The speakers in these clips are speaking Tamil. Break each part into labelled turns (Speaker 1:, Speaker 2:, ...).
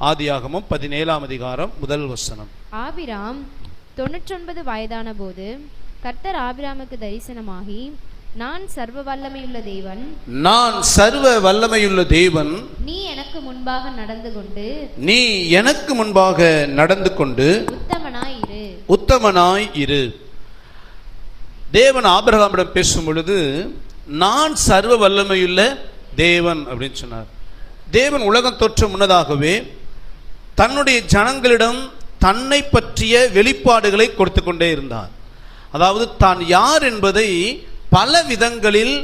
Speaker 1: ஆதியாகமம் பதினேழாம் அதிகாரம் முதல் வசனம்.
Speaker 2: ஆபிராம் தொண்ணூற்றொன்பது வயதான போது கர்த்தர் ஆபிராமுக்கு தரிசனமாகி நான் சர்வ வல்லமையுள்ள தேவன்.
Speaker 1: நான் சர்வ வல்லமையுள்ள தேவன்.
Speaker 2: நீ எனக்கு முன்பாக நடந்து கொண்டு
Speaker 1: நீ எனக்கு முன்பாக நடந்து கொண்டு
Speaker 2: உத்தமனாய் இரு.
Speaker 1: உத்தமனாய் இரு. தேவன் ஆபிரகாமிடம் பேசும் பொழுது நான் சர்வ வல்லமையுள்ள தேவன் அப்படின்னு சொன்னார். தேவன் உலகம் தோற்ற முன்னதாகவே தன்னுடைய ஜனங்களிடம் தன்னை பற்றிய வெளிப்பாடுகளை கொடுத்து கொண்டே இருந்தார். அதாவது தான் யார் என்பதை பல விதங்களில்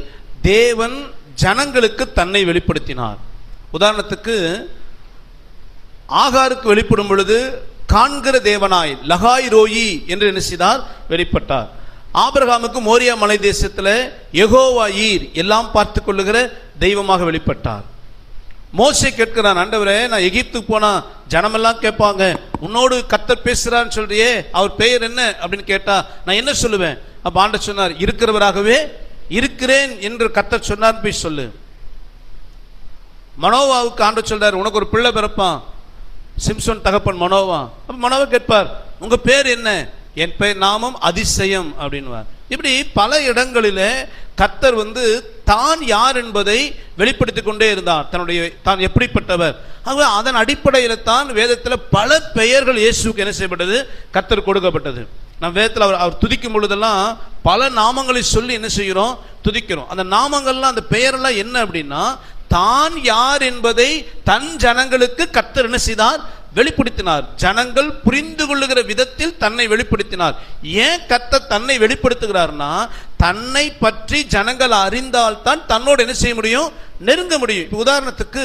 Speaker 1: தேவன் ஜனங்களுக்கு தன்னை வெளிப்படுத்தினார். உதாரணத்துக்கு ஆகாருக்கு வெளிப்படும் பொழுது காண்கிற தேவனாய் லகாய் ரோயி என்று என்ன செய்தார்? வெளிப்பட்டார். ஆபிரகாமுக்கு மோரியா மலை தேசத்தில் யெகோவா ஈர் எல்லாம் பார்த்து கொள்ளுகிற தெய்வமாக வெளிப்பட்டார். மோசை கேட்கிறான் ஆண்டவரே நான் எகிப்துக்கு போனா ஜனமெல்லாம் கேட்பாங்க. உன்னோடு கத்தர் பேசுறான்னு சொல்றியே அவர் பெயர் என்ன? அப்படின்னு கேட்டா நான் என்ன சொல்லுவேன்? அப்ப ஆண்ட சொன்னார் இருக்கிறவராகவே இருக்கிறேன் என்று கத்தர் சொன்னார் போய் சொல்லு. மனோவாவுக்கு ஆண்டு சொல்றார் உனக்கு ஒரு பிள்ளை பிறப்பான். சிம்சோன் தகப்பன் மனோவா. அப்ப மனோவா கேட்பார் உங்க பேர் என்ன? என் பெயர் நாமம் அதிசயம் அப்படின்வார் இப்படி பல இடங்களிலே கர்த்தர் வந்து தான் யார் என்பதை வெளிப்படுத்தி கொண்டே இருந்தார். தன்னுடைய தான் எப்படிப்பட்டவர்? ஆகவே அதன் அடிப்படையில் தான் வேதத்தில் பல பெயர்கள் இயேசுக்கு என்ன செய்யப்பட்டது? கர்த்தர் கொடுக்கப்பட்டது. நம் வேதத்தில் அவர் அவர் துதிக்கும் பொழுதெல்லாம் பல நாமங்களை சொல்லி என்ன செய்கிறோம்? துதிக்கிறோம். அந்த நாமங்கள்லாம் அந்த பெயரெல்லாம் என்ன அப்படின்னா தான் யார் என்பதை தன் ஜனங்களுக்கு கர்த்தர் என்ன செய்தார்? வெளிப்படுத்தினார். ஜனங்கள் புரிந்து கொள்ளுகிற விதத்தில் தன்னை வெளிப்படுத்தினார். ஏன் கத்த தன்னை வெளிப்படுத்துகிறார்னா தன்னை பற்றி ஜனங்கள் அறிந்தால்தான் தன்னோடு என்ன செய்ய முடியும்? நெருங்க முடியும். உதாரணத்துக்கு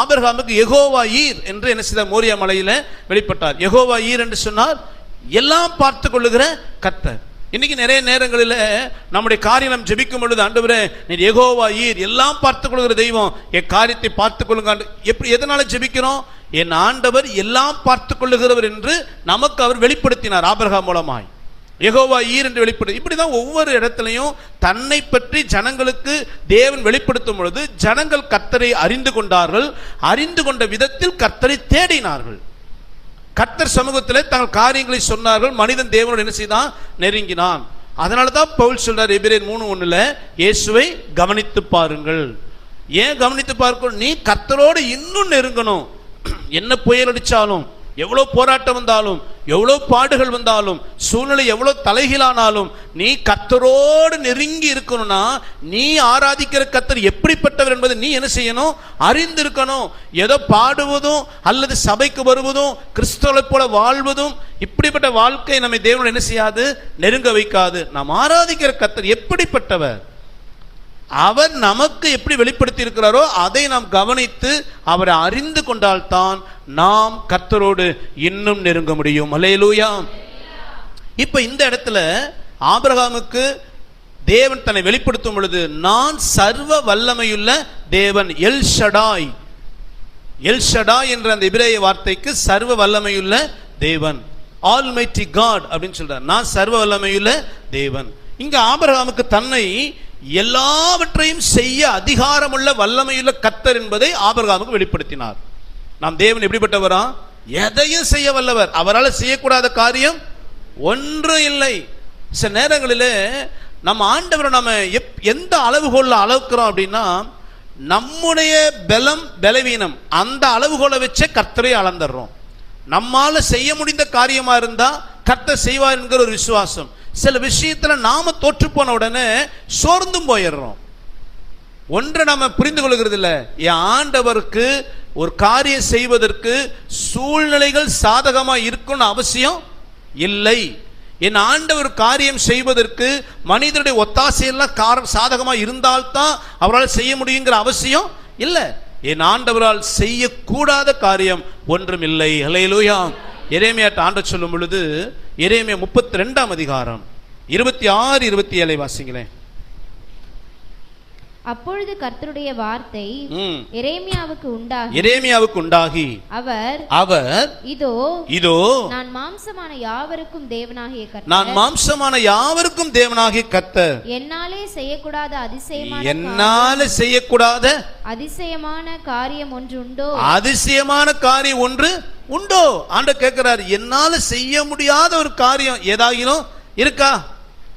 Speaker 1: ஆபிரகாமுக்கு எகோவா ஈர் என்று என்ன செய்தார்? மோரியா மலையில வெளிப்பட்டார். எகோவா ஈர் என்று சொன்னார் எல்லாம் பார்த்து கொள்ளுகிற கர்த்தர். இன்னைக்கு நிறைய நேரங்களில் நம்முடைய காரியம் நாம் ஜெபிக்கும் பொழுது ஆண்டவரே நீர் எகோவா ஈர் எல்லாம் பார்த்து கொள்கிற தெய்வம் என் காரியத்தை பார்த்து கொள்ளுங்க எப்படி எதனால ஜெபிக்கிறோம்? என் ஆண்டவர் எல்லாம் பார்த்து கொள்ளுகிறவர் என்று நமக்கு அவர் வெளிப்படுத்தினார் ஆபரகா மூலமாய். எகோவா ஈர் என்று இப்படி இப்படிதான் ஒவ்வொரு இடத்துலையும் தன்னை பற்றி ஜனங்களுக்கு தேவன் வெளிப்படுத்தும் பொழுது ஜனங்கள் கர்த்தரை அறிந்து கொண்டார்கள் அறிந்து கொண்ட விதத்தில் கர்த்தரை தேடினார்கள். கர்த்தர் சமூகத்தில் தங்கள் காரியங்களை சொன்னார்கள் மனிதன் தேவனோடு என்ன செய்தான்? நெருங்கினான். அதனால தான் பவுல் சொல்றார் எபிரேன் மூணு ஒன்றில் இயேசுவை கவனித்து பாருங்கள். ஏன் கவனித்து பார்க்கணும்? நீ கர்த்தரோடு இன்னும் நெருங்கணும். என்ன புயல் அடித்தாலும் எவ்வளோ போராட்டம் வந்தாலும் எவ்வளோ பாடுகள் வந்தாலும் சூழ்நிலை எவ்வளோ தலைகீழானாலும் நீ கத்தரோடு நெருங்கி இருக்கணும்னா நீ ஆராதிக்கிற கத்தர் எப்படிப்பட்டவர் என்பதை நீ என்ன செய்யணும்? அறிந்திருக்கணும். ஏதோ பாடுவதும் அல்லது சபைக்கு வருவதும் கிறிஸ்தவரை போல வாழ்வதும் இப்படிப்பட்ட வாழ்க்கை நம்மை தேவன் என்ன செய்யாது? நெருங்க வைக்காது. நாம் ஆராதிக்கிற கத்தர் எப்படிப்பட்டவர்? அவர் நமக்கு எப்படி வெளிப்படுத்தி இருக்கிறாரோ அதை நாம் கவனித்து அவரை அறிந்து கொண்டால்தான் நாம் கர்த்தரோடு இன்னும் நெருங்க முடியும். அலையலூயா இப்ப இந்த இடத்துல ஆபிரகாமுக்கு தேவன் தன்னை வெளிப்படுத்தும் பொழுது நான் சர்வ வல்லமையுள்ள தேவன் எல் ஷடாய். எல் ஷடாய் என்ற அந்த இபிரேய வார்த்தைக்கு சர்வ வல்லமையுள்ள தேவன். ஆல்மைட்டி காட் அப்படின்னு சொல்றார். நான் சர்வ வல்லமையுள்ள தேவன். இங்க ஆபிரகாமுக்கு தன்னை எல்லாவற்றையும் செய்ய அதிகாரமுள்ள வல்லமையுள்ள கத்தர் என்பதை ஆபிரகாமுக்கு வெளிப்படுத்தினார். நாம் தேவன் எப்படிப்பட்டவரா? எதையும் செய்ய வல்லவர். அவரால் செய்யக்கூடாத காரியம் ஒன்றும் இல்லை. சில நேரங்களில் நம்ம ஆண்டவரை நம்ம எப் எந்த அளவுகோலில் அளவுக்கிறோம் அப்படின்னா நம்முடைய பலம் பலவீனம் அந்த அளவுகோலை வச்சே கர்த்தரை அளந்துடுறோம் நம்மால் செய்ய முடிந்த காரியமாக இருந்தால் கர்த்தர் செய்வார் என்கிற ஒரு விசுவாசம். சில விஷயத்தில் நாம தோற்று போன உடனே சோர்ந்தும் போயிடுறோம். ஒன்றை நம்ம புரிந்து கொள்கிறது இல்லை என் ஆண்டவருக்கு ஒரு காரியம் செய்வதற்கு சூழ்நிலைகள் சாதகமாக இருக்கும்னு அவசியம் இல்லை. என் ஆண்டவர் காரியம் செய்வதற்கு மனிதனுடைய ஒத்தாசையெல்லாம் கார சாதகமாக இருந்தால்தான் அவரால் செய்ய முடியுங்கிற அவசியம் இல்லை. என் ஆண்டவரால் செய்யக்கூடாத காரியம் ஒன்றும் இல்லை. ஹalleluya எரேமியாட்ட ஆண்டவர் சொல்லும் பொழுது எரேமியா முப்பத்தி ரெண்டாம் அதிகாரம் இருபத்தி ஆறு இருபத்தி ஏழை வாசிங்களேன்
Speaker 2: அப்பொழுது கர்த்தருடைய வார்த்தை. எரேமியாவுக்கு உண்டாகி
Speaker 1: எரேமியாவுக்கு உண்டாகி
Speaker 2: அவர்
Speaker 1: அவர்
Speaker 2: இதோ
Speaker 1: இதோ
Speaker 2: நான் மாம்சமான யாவருக்கும் தேவனாகிய கர்த்தர்.
Speaker 1: நான் மாம்சமான யாவருக்கும் தேவனாகிய கர்த்தர்.
Speaker 2: என்னாலே செய்யக்கூடாத அதிசயமான
Speaker 1: என்னால செய்யக்கூடாத
Speaker 2: அதிசயமான காரியம் ஒன்று உண்டோ?
Speaker 1: அதிசயமான காரியம் ஒன்று உண்டோ? ஆண்ட கேட்கிறார் என்னால செய்ய முடியாத ஒரு காரியம் ஏதாகிலும் இருக்கா?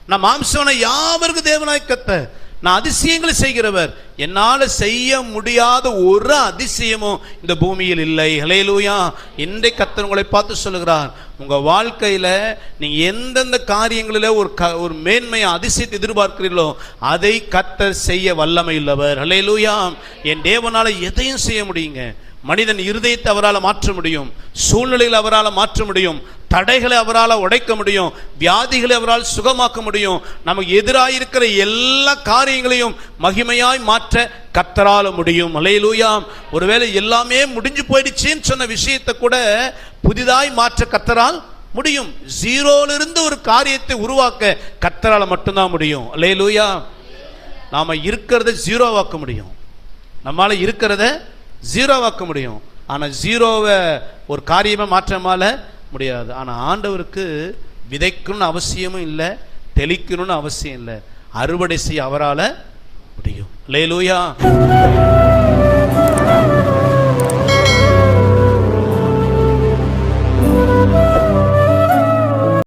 Speaker 1: நான் மாம்சவனை யாவருக்கு தேவனாய் கத்த? நான் அதிசயங்களை செய்கிறவர். என்னால செய்ய முடியாத ஒரு அதிசயமும் இந்த பூமியில் இல்லை. ஹலேலூயா இன்றை கத்தர் உங்களை பார்த்து சொல்லுகிறார் உங்க வாழ்க்கையில நீ எந்தெந்த காரியங்களில ஒரு க ஒரு மேன்மையை அதிசயத்தை எதிர்பார்க்கிறீர்களோ அதை கத்தர் செய்ய வல்லமை உள்ளவர். ஹலேலூயா என் தேவனால எதையும் செய்ய முடியுங்க. மனிதன் இருதயத்தை அவரால் மாற்ற முடியும் சூழ்நிலைகளை அவரால் மாற்ற முடியும் தடைகளை அவரால் உடைக்க முடியும் வியாதிகளை அவரால் சுகமாக்க முடியும் நமக்கு எதிராக இருக்கிற எல்லா காரியங்களையும் மகிமையாய் மாற்ற கத்தரால முடியும். அலையிலூயாம் ஒருவேளை எல்லாமே முடிஞ்சு போயிடுச்சுன்னு சொன்ன விஷயத்தை கூட புதிதாய் மாற்ற கத்தரால் முடியும். ஜீரோலிருந்து ஒரு காரியத்தை உருவாக்க கத்தரால மட்டும்தான் முடியும். அலையிலூயா நாம இருக்கிறத ஜீரோவாக்க முடியும். நம்மால இருக்கிறத ஜீரோவாக்க முடியும். ஆனால் ஜீரோவை ஒரு காரியமாக மாற்றமால முடியாது. ஆனால் ஆண்டவருக்கு விதைக்கணும்னு அவசியமும் இல்லை தெளிக்கணும்னு அவசியம் இல்லை. அறுவடை செய்ய அவரால் முடியும். லேலூயா